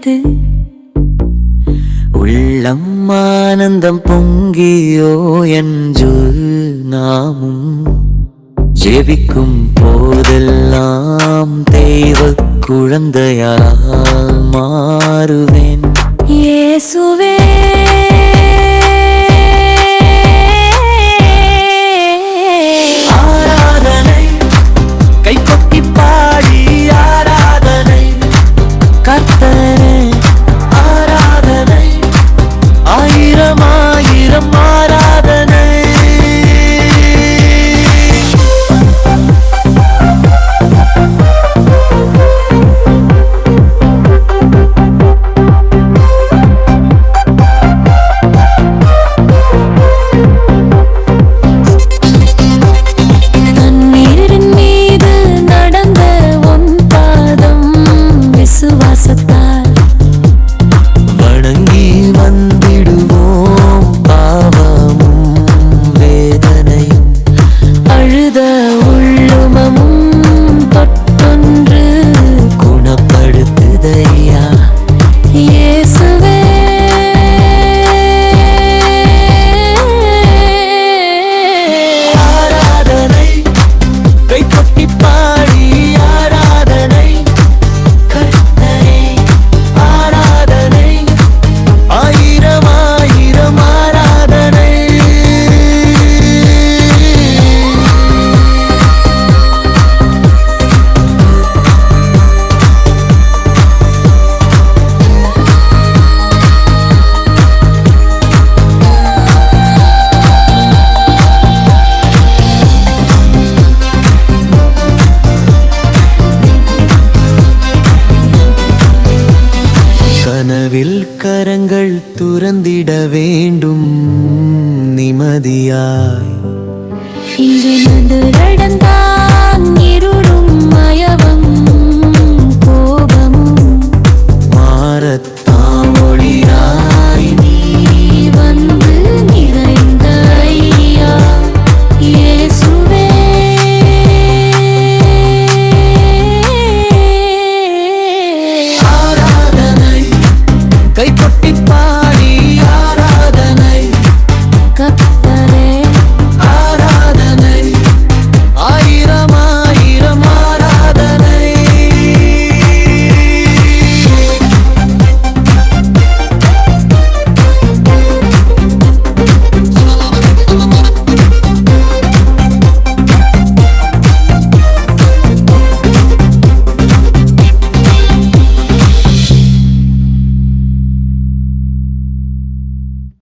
இது உள்ளம் ஆனந்தம் பொங்கியோ என்று நாமும் ஜெபிக்கும் போதெல்லாம் தெய்வ குழந்தையால் மாறுவேன். இயேசுவே கனவில் கரங்கள் துறந்திட வேண்டும் நிமதியாய். இங்கு நடந்தான் இருளும்